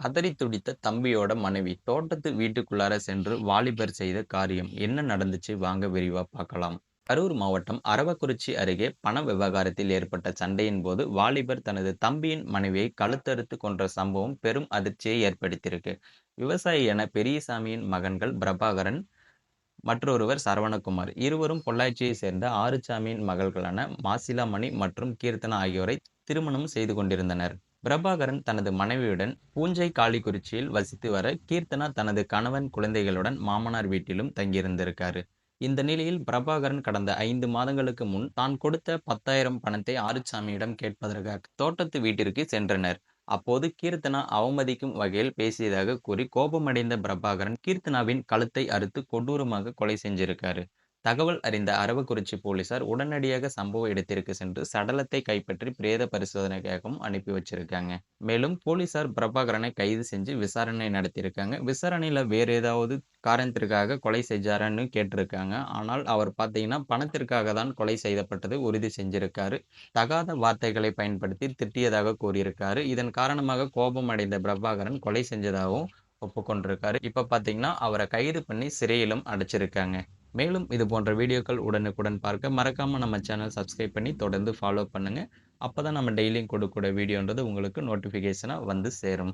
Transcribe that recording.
கதறி துடித்த தம்பியோட மனைவி தோட்டத்து வீட்டுக்குள்ளார சென்று வாலிபர் செய்த காரியம். என்ன நடந்துச்சு? வாங்க விரிவா பார்க்கலாம். கரூர் மாவட்டம் அரவக்குறிச்சி அருகே பண விவகாரத்தில் ஏற்பட்ட சண்டையின் போது வாலிபர் தனது தம்பியின் மனைவியை கழுத்தறுத்து கொன்ற சம்பவம் பெரும் அதிர்ச்சியை ஏற்படுத்தியிருக்கு. விவசாயி என பெரியசாமியின் மகன்கள் பிரபாகரன் மற்றொருவர் சரவணகுமார் இருவரும் பொள்ளாச்சியை சேர்ந்த ஆறுசாமியின் மகள்களான மாசிலாமணி மற்றும் கீர்த்தனா ஆகியோரை திருமணம் செய்து கொண்டிருந்தனர். பிரபாகரன் தனது மனைவியுடன் பூஞ்சை காளிக்குறிச்சியில் வசித்து வர கீர்த்தனா தனது கணவன் குழந்தைகளுடன் மாமனார் வீட்டிலும் தங்கியிருந்திருக்காரு. இந்த நிலையில் பிரபாகரன் கடந்த ஐந்து மாதங்களுக்கு முன் தான் கொடுத்த பத்தாயிரம் பணத்தை ஆறுசாமியிடம் கேட்பதற்காக தோட்டத்து வீட்டிற்கு சென்றனர். அப்போது கீர்த்தனா அவமதிக்கும் வகையில் பேசியதாக கூறி கோபமடைந்த பிரபாகரன் கீர்த்தனாவின் கழுத்தை அறுத்து கொடூரமாக கொலை செஞ்சிருக்காரு. தகவல் அறிந்த அரவக்குறிச்சி போலீசார் உடனடியாக சம்பவ இடத்திற்கு சென்று சடலத்தை கைப்பற்றி பிரேத பரிசோதனைக்காகவும் அனுப்பி வச்சிருக்காங்க. மேலும் போலீசார் பிரபாகரனை கைது செஞ்சு விசாரணை நடத்தியிருக்காங்க. விசாரணையில வேற ஏதாவது காரணத்திற்காக கொலை செஞ்சாரான்னு கேட்டிருக்காங்க. ஆனால் அவர் பார்த்தீங்கன்னா பணத்திற்காக தான் கொலை செய்யப்பட்டது உறுதி செஞ்சிருக்காரு. தகாத வார்த்தைகளை பயன்படுத்தி திட்டியதாக கூறியிருக்காரு. இதன் காரணமாக கோபம் அடைந்த பிரபாகரன் கொலை செஞ்சதாகவும் ஒப்புக்கொண்டிருக்காரு. இப்போ பார்த்தீங்கன்னா அவரை கைது பண்ணி சிறையிலும் அடைச்சிருக்காங்க. மேலும் இது போன்ற வீடியோக்கள் உடனுக்குடன் பார்க்க மறக்காமல் நம்ம சேனல் சப்ஸ்கிரைப் பண்ணி தொடர்ந்து ஃபாலோ பண்ணுங்கள் அப்போ தான் நம்ம டெய்லியும் கொடுக்கக்கூடிய வீடியோன்றது உங்களுக்கு நோட்டிஃபிகேஷனாக வந்து சேரும்.